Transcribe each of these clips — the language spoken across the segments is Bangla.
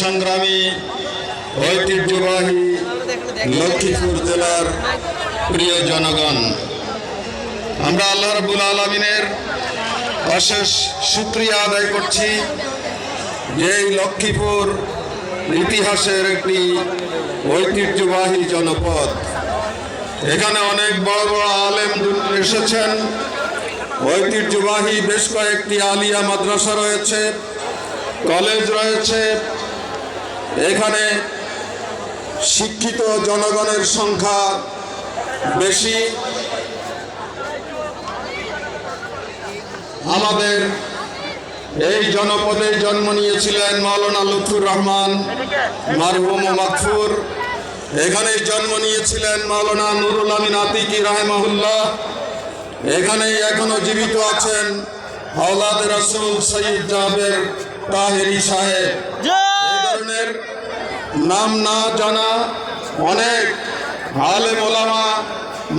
সংগ্রামী, ঐতিহ্যবাহী লক্ষ্মীপুর জেলার প্রিয় জনগণ। আমরা আল্লাহ রবুল আলমিনের অশেষ সুক্রিয়া আদায় করছি যে এই লক্ষ্মীপুর ইতিহাসের একটি ঐতিহ্যবাহী জনপদ। এখানে অনেক বড় বড় আলেম এসেছেন। ঐতিহ্যবাহী বেশ কয়েকটি আলিয়া মাদ্রাসা রয়েছে, কলেজ রয়েছে এখানে শিক্ষিত জনগণের সংখ্যা বেশি। আমাদের এই জনপদে জন্ম নিয়েছিলেন মাওলানা লুৎফুর রহমান, মারহুম মাকফুর। এখানে জন্ম নিয়েছিলেন মাওলানা নুরুল আমিন আতিকি রাহেমাহুল্লাহ। এখানেই এখনও জীবিত আছেন হাওলাদ রাসুল সঈদ জাবের তাহেরি সাহেব। ধরনের নাম না জানা অনেক আলেম ওলামা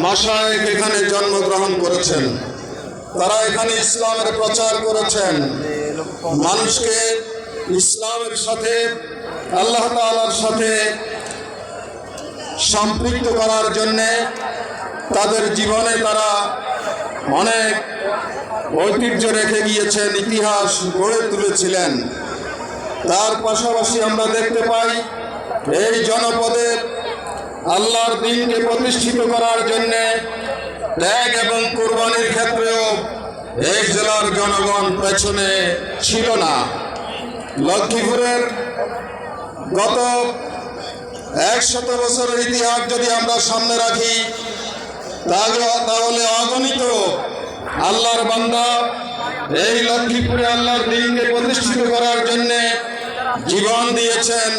মাসায়েক এখানে জন্মগ্রহণ করেছেন। তারা এখানে ইসলামের প্রচার করেছেন। মানুষকে ইসলামের সাথে, আল্লাহ তাআলার সাথে সম্পৃক্ত করার জন্যে তাদের জীবনে তারা অনেক ঐতিহ্য রেখে গিয়েছেন, ইতিহাস গড়ে তুলেছিলেন। তার পাশাপাশি আমরা দেখতে পাই, এই জনপদের আল্লাহর দিনকে প্রতিষ্ঠিত করার জন্যে ত্যাগ এবং কোরবানির ক্ষেত্রেও এই জেলার জনগণ পেছনে ছিল না। লক্ষ্মীপুরের গত একশত বছরের ইতিহাস যদি আমরা সামনে রাখি, তাহলে তাহলে অগণিত আল্লাহর বান্দা এই লক্ষ্মীপুরে আল্লাহর দিনকে প্রতিষ্ঠিত করার জন্যে জীবন দিয়েছেন,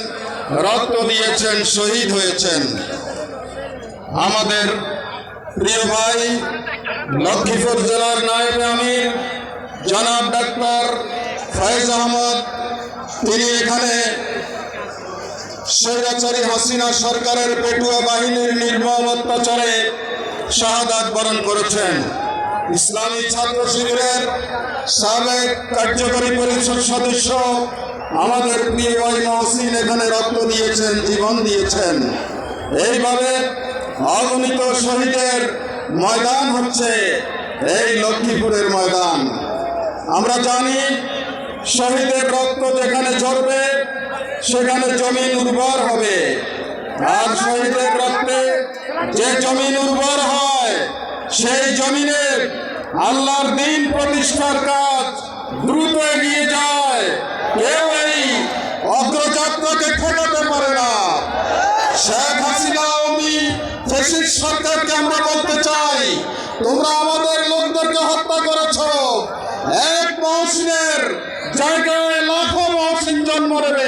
রক্ত দিয়েছেন, শহীদ হয়েছেন। আমাদের প্রিয় ভাই লক্ষ্মীপুর জেলার নায়েব আমির, জনাব ডাক্তার ফয়েজ আহমদ, তিনি এখানে স্বৈরাচারী হাসিনা সরকারের পেটুয়া বাহিনীর নির্মম অত্যাচারে শাহাদাত বরণ করেছেন। ইসলামী ছাত্র শিবিরের সাবেক কার্যকরী পরিষদ সদস্য আমাদের প্রিয় ভাই মহসিন এখানে রক্ত দিয়েছেন, জীবন দিয়েছেন। এইভাবে অগণিত শহীদের ময়দান হচ্ছে এই লক্ষ্মীপুরের ময়দান। আমরা জানি শহীদের রক্ত যেখানে ঝরবে, সেখানে জমিন উর্বর হবে। আর শহীদের রক্তে যে জমিন উর্বর হয়, সেই জমিনের আল্লাহর দিন প্রতিষ্ঠার কাজ দ্রুত এগিয়ে যায়। কেউ এই অগ্রযাত্রাকে ঠেকাতে পারে না। শেখ হাসিনা আমি ফেসিস সরকারকে আমরা বলতে চাই, তোমরা আমাদের লোকদেরকে হত্যা করেছ। এক মহসিনের জায়গায় লাখো মহসিন জন্ম নেবে।